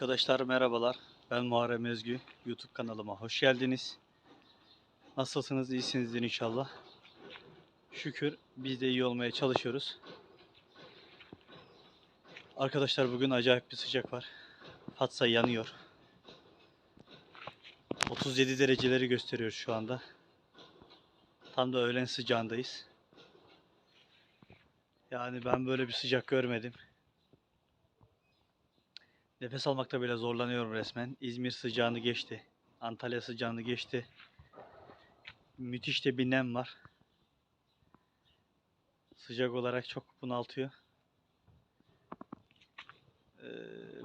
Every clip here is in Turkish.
Arkadaşlar merhabalar. Ben Muharrem Özgü. YouTube kanalıma hoş geldiniz. Nasılsınız? İyisinizdir inşallah. Şükür biz de iyi olmaya çalışıyoruz. Arkadaşlar bugün acayip bir sıcak var. Fatsa yanıyor. 37 dereceleri gösteriyor şu anda. Tam da öğlen sıcağındayız. Yani ben böyle bir sıcak görmedim. Nefes almakta bile zorlanıyorum resmen. İzmir sıcağını geçti. Antalya sıcağını geçti. Müthiş de bir nem var. Sıcak olarak çok bunaltıyor. Ee,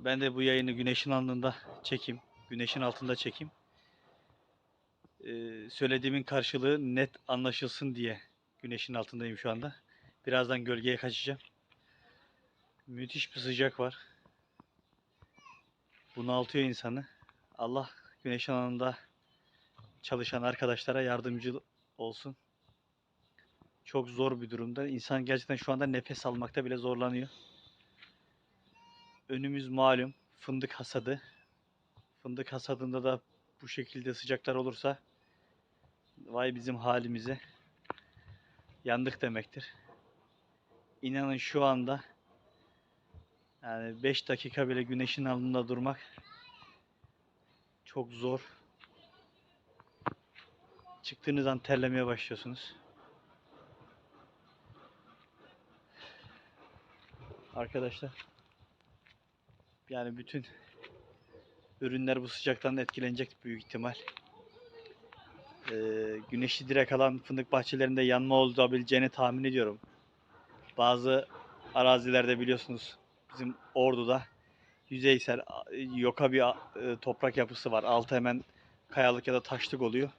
ben de bu yayını güneşin alnında çekeyim. Güneşin altında çekeyim. Ee, söylediğimin karşılığı net anlaşılsın diye güneşin altındayım şu anda. Birazdan gölgeye kaçacağım. Müthiş bir sıcak var bunaltıyor insanı. Allah güneş alanında çalışan arkadaşlara yardımcı olsun. Çok zor bir durumda. İnsan gerçekten şu anda nefes almakta bile zorlanıyor. Önümüz malum fındık hasadı. Fındık hasadında da bu şekilde sıcaklar olursa vay bizim halimize yandık demektir. İnanın şu anda yani 5 dakika bile güneşin altında durmak çok zor. Çıktığınız an terlemeye başlıyorsunuz. Arkadaşlar yani bütün ürünler bu sıcaktan etkilenecek büyük ihtimal. Ee, güneşi direkt alan fındık bahçelerinde yanma olabileceğini tahmin ediyorum. Bazı arazilerde biliyorsunuz bizim Ordu'da yüzeysel yoka bir e, toprak yapısı var. Altı hemen kayalık ya da taşlık oluyor.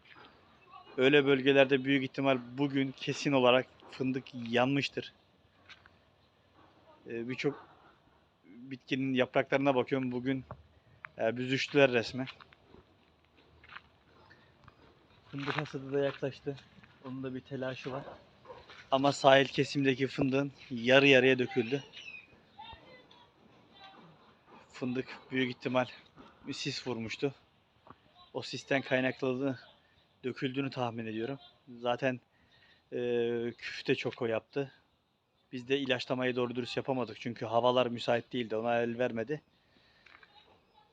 Öyle bölgelerde büyük ihtimal bugün kesin olarak fındık yanmıştır. E, Birçok bitkinin yapraklarına bakıyorum bugün e, büzüştüler resmen. Fındık hasadı da yaklaştı. Onun da bir telaşı var. Ama sahil kesimdeki fındığın yarı yarıya döküldü fındık büyük ihtimal sis vurmuştu. O sisten kaynaklı döküldüğünü tahmin ediyorum. Zaten e, küf de çok o yaptı. Biz de ilaçlamayı doğru dürüst yapamadık. Çünkü havalar müsait değildi. Ona el vermedi.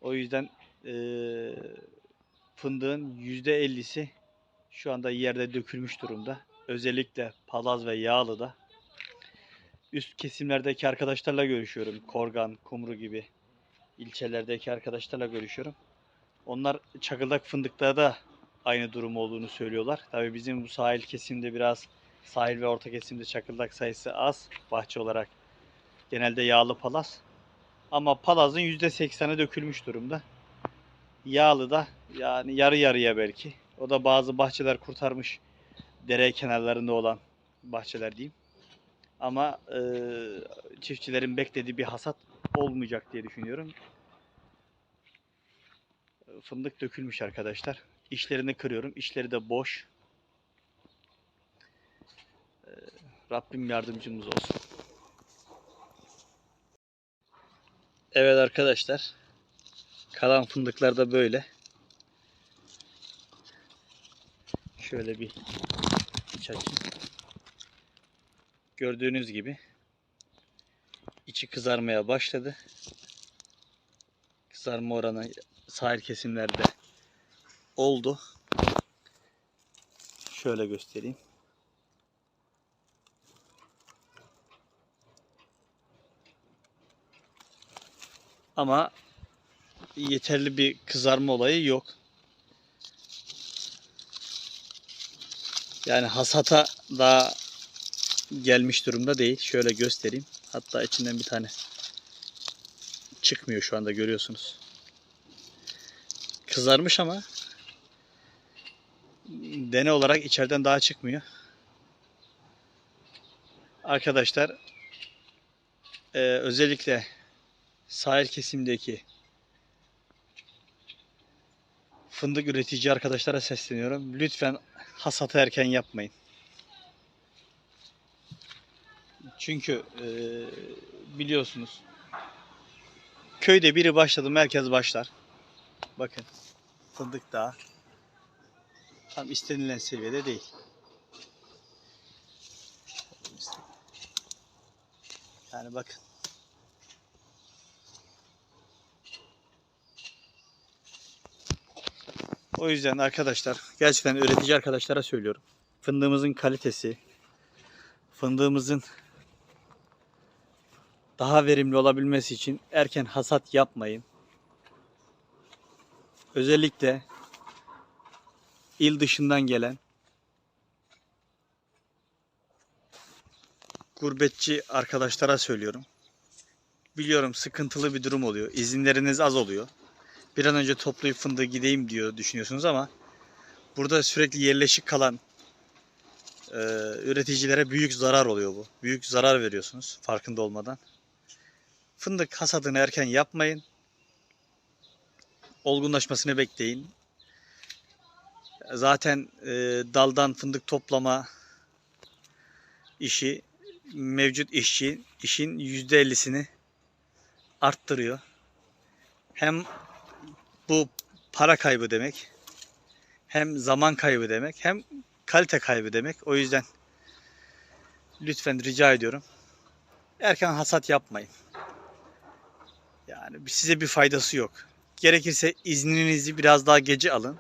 O yüzden e, fındığın %50'si şu anda yerde dökülmüş durumda. Özellikle palaz ve yağlı da. Üst kesimlerdeki arkadaşlarla görüşüyorum. Korgan, Kumru gibi ilçelerdeki arkadaşlarla görüşüyorum. Onlar çakıldak fındıkta da aynı durum olduğunu söylüyorlar. Tabii bizim bu sahil kesimde biraz sahil ve orta kesimde çakıldak sayısı az bahçe olarak. Genelde yağlı palaz. Ama palazın %80'i dökülmüş durumda. Yağlı da yani yarı yarıya belki. O da bazı bahçeler kurtarmış dere kenarlarında olan bahçeler diyeyim. Ama e, çiftçilerin beklediği bir hasat olmayacak diye düşünüyorum. Fındık dökülmüş arkadaşlar. İşlerini kırıyorum. İşleri de boş. Ee, Rabbim yardımcımız olsun. Evet arkadaşlar. Kalan fındıklar da böyle. Şöyle bir iç açayım. Gördüğünüz gibi içi kızarmaya başladı. Kızarma oranı sahil kesimlerde oldu. Şöyle göstereyim. Ama yeterli bir kızarma olayı yok. Yani hasata daha gelmiş durumda değil. Şöyle göstereyim. Hatta içinden bir tane çıkmıyor şu anda görüyorsunuz. Kızarmış ama dene olarak içeriden daha çıkmıyor. Arkadaşlar e, özellikle sahil kesimdeki fındık üretici arkadaşlara sesleniyorum. Lütfen hasatı erken yapmayın. Çünkü e, biliyorsunuz köyde biri başladı mı herkes başlar. Bakın fındık daha tam istenilen seviyede değil. Yani bakın. O yüzden arkadaşlar gerçekten üretici arkadaşlara söylüyorum. Fındığımızın kalitesi, fındığımızın daha verimli olabilmesi için erken hasat yapmayın. Özellikle il dışından gelen gurbetçi arkadaşlara söylüyorum. Biliyorum sıkıntılı bir durum oluyor. İzinleriniz az oluyor. Bir an önce toplayıp fındığı gideyim diyor düşünüyorsunuz ama burada sürekli yerleşik kalan e, üreticilere büyük zarar oluyor bu. Büyük zarar veriyorsunuz farkında olmadan. Fındık hasadını erken yapmayın. Olgunlaşmasını bekleyin. Zaten e, daldan fındık toplama işi mevcut işçi işin %50'sini arttırıyor. Hem bu para kaybı demek, hem zaman kaybı demek, hem kalite kaybı demek. O yüzden lütfen rica ediyorum. Erken hasat yapmayın. Yani size bir faydası yok. Gerekirse izninizi biraz daha gece alın.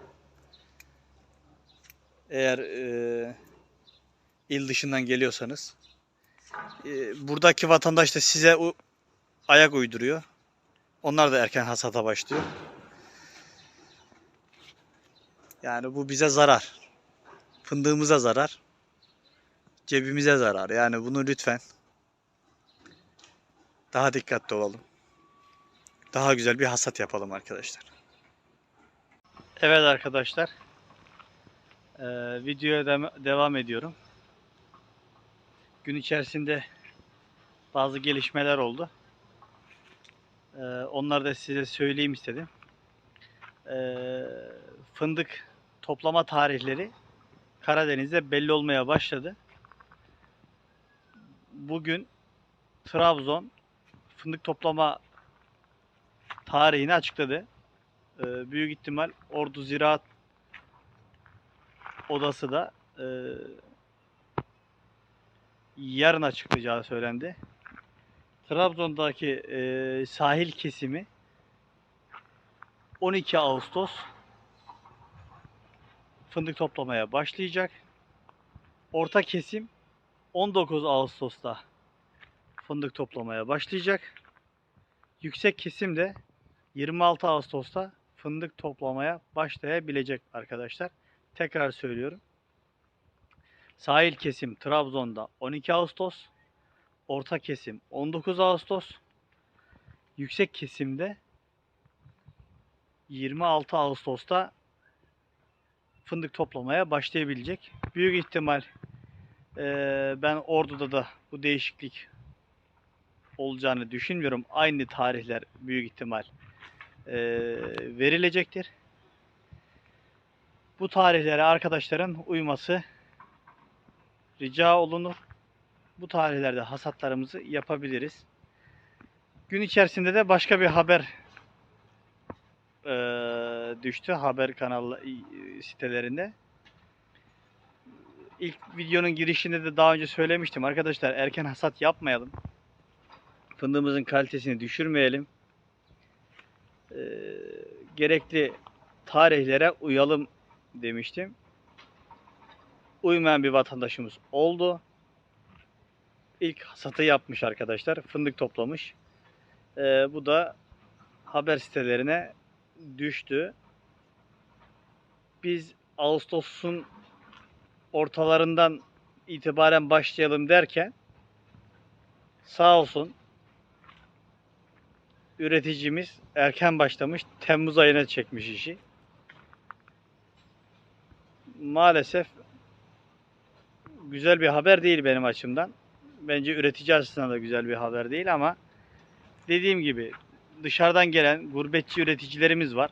Eğer e, il dışından geliyorsanız. E, buradaki vatandaş da size u- ayak uyduruyor. Onlar da erken hasata başlıyor. Yani bu bize zarar. Fındığımıza zarar. Cebimize zarar. Yani bunu lütfen daha dikkatli olalım. Daha güzel bir hasat yapalım arkadaşlar. Evet arkadaşlar. Ee, videoya dem- devam ediyorum. Gün içerisinde bazı gelişmeler oldu. Ee, onları da size söyleyeyim istedim. Ee, fındık toplama tarihleri Karadeniz'de belli olmaya başladı. Bugün Trabzon fındık toplama tarihini açıkladı. Ee, büyük ihtimal Ordu Ziraat Odası da e, yarın açıklayacağı söylendi. Trabzon'daki e, sahil kesimi 12 Ağustos fındık toplamaya başlayacak. Orta kesim 19 Ağustos'ta fındık toplamaya başlayacak. Yüksek kesim de 26 Ağustos'ta fındık toplamaya başlayabilecek arkadaşlar. Tekrar söylüyorum. Sahil kesim Trabzon'da 12 Ağustos, orta kesim 19 Ağustos, yüksek kesimde 26 Ağustos'ta fındık toplamaya başlayabilecek. Büyük ihtimal eee, ben Ordu'da da bu değişiklik olacağını düşünmüyorum. Aynı tarihler büyük ihtimal eee, verilecektir. Bu tarihlere arkadaşların uyması rica olunur. Bu tarihlerde hasatlarımızı yapabiliriz. Gün içerisinde de başka bir haber eee, düştü haber kanal sitelerinde. İlk videonun girişinde de daha önce söylemiştim arkadaşlar erken hasat yapmayalım. Fındığımızın kalitesini düşürmeyelim. Eee, gerekli tarihlere uyalım demiştim. Uymayan bir vatandaşımız oldu. İlk hasatı yapmış arkadaşlar. Fındık toplamış. Ee, bu da haber sitelerine düştü. Biz Ağustos'un ortalarından itibaren başlayalım derken sağ olsun üreticimiz erken başlamış. Temmuz ayına çekmiş işi. Maalesef güzel bir haber değil benim açımdan. Bence üretici açısından da güzel bir haber değil ama dediğim gibi dışarıdan gelen gurbetçi üreticilerimiz var.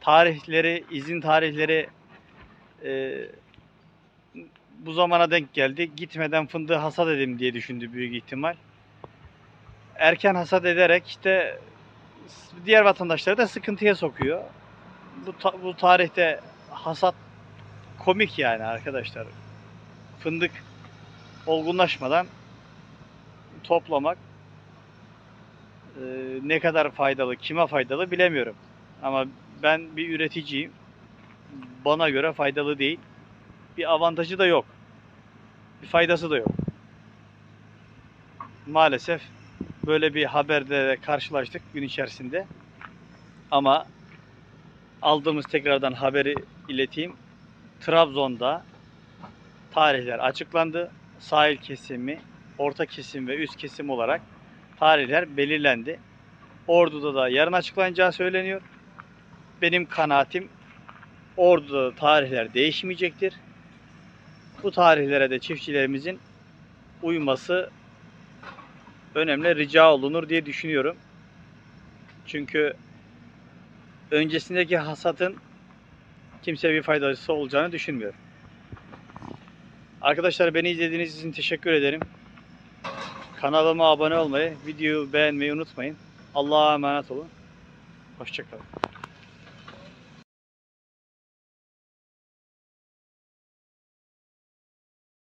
Tarihleri, izin tarihleri e, bu zamana denk geldi. Gitmeden fındığı hasat edeyim diye düşündü büyük ihtimal. Erken hasat ederek işte diğer vatandaşları da sıkıntıya sokuyor. Bu, ta- bu tarihte hasat komik yani arkadaşlar. Fındık olgunlaşmadan toplamak e, ne kadar faydalı, kime faydalı bilemiyorum. Ama ben bir üreticiyim. Bana göre faydalı değil. Bir avantajı da yok. Bir faydası da yok. Maalesef böyle bir haberde de karşılaştık gün içerisinde. Ama aldığımız tekrardan haberi ileteyim. Trabzon'da tarihler açıklandı. Sahil kesimi, orta kesim ve üst kesim olarak tarihler belirlendi. Ordu'da da yarın açıklanacağı söyleniyor. Benim kanaatim Ordu'da da tarihler değişmeyecektir. Bu tarihlere de çiftçilerimizin uyması önemli rica olunur diye düşünüyorum. Çünkü öncesindeki hasatın kimseye bir faydası olacağını düşünmüyorum. Arkadaşlar beni izlediğiniz için teşekkür ederim. Kanalıma abone olmayı, videoyu beğenmeyi unutmayın. Allah'a emanet olun. Hoşçakalın.